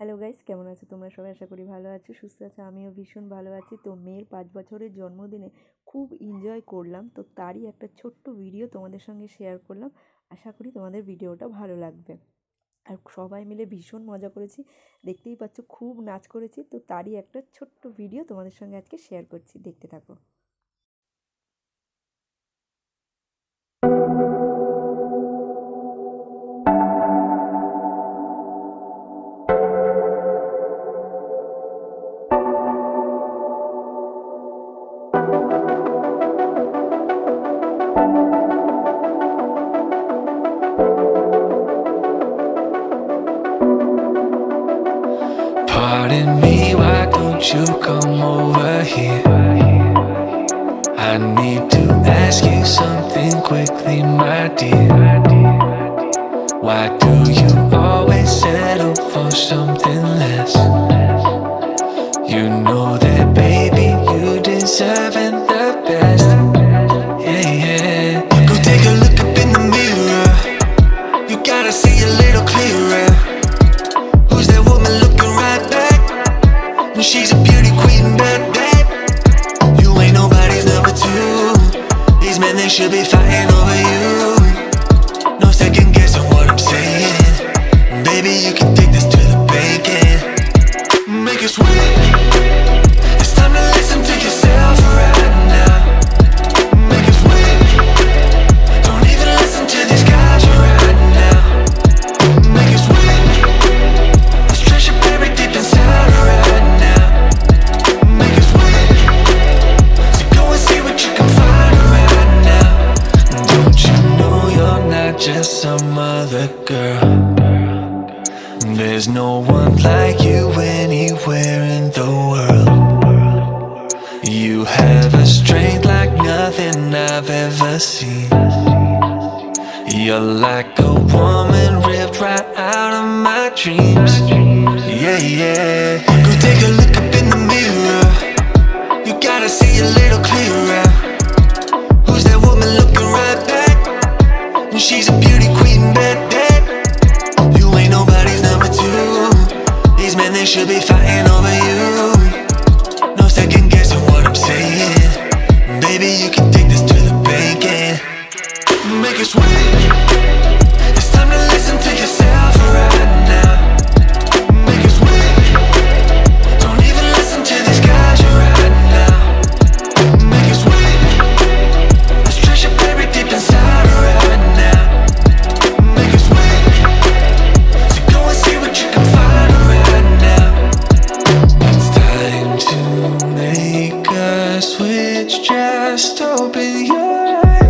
Hello guys কেমন আছো তোমরা? সবাই আশা করি ভালো আছো, সুস্থ আছো, আমিও ভীষণ ভালো আছি। তো মেয়ের পাঁচ বছরের জন্মদিনে খুব এনজয় করলাম। তো তারই একটা ছোট্ট ভিডিও তোমাদের সঙ্গে শেয়ার করলাম। আশা করি তোমাদের ভিডিওটা ভালো লাগবে। আর সবাই মিলে ভীষণ মজা করেছি। দেখতেই পাচ্ছ, খুব নাচ করেছি। তো তারই একটা ছোট্ট ভিডিও তোমাদের সঙ্গে আজকে শেয়ার করছি। দেখতে থাকো। Pardon me, why don't you come over here? I need to ask you something quickly, my dear. Why do you always settle for something less? You know that, baby, you deserving the best. Yeah, yeah. Go take a look up in the mirror. You gotta see a little clearer. Should be fighting over you. No second girl? There's no one like you anywhere in the world. You have a strength like nothing I've ever seen. You're like a woman ripped right out of my dreams. Yeah, yeah. Go take a look up in the mirror. You gotta see a little clearer. Who's that woman looking right back? She's a beauty queen, bad, should be fighting over you. Open your eyes.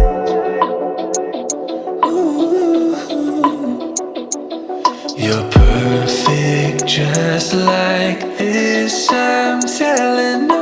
You're perfect just like this. I'm telling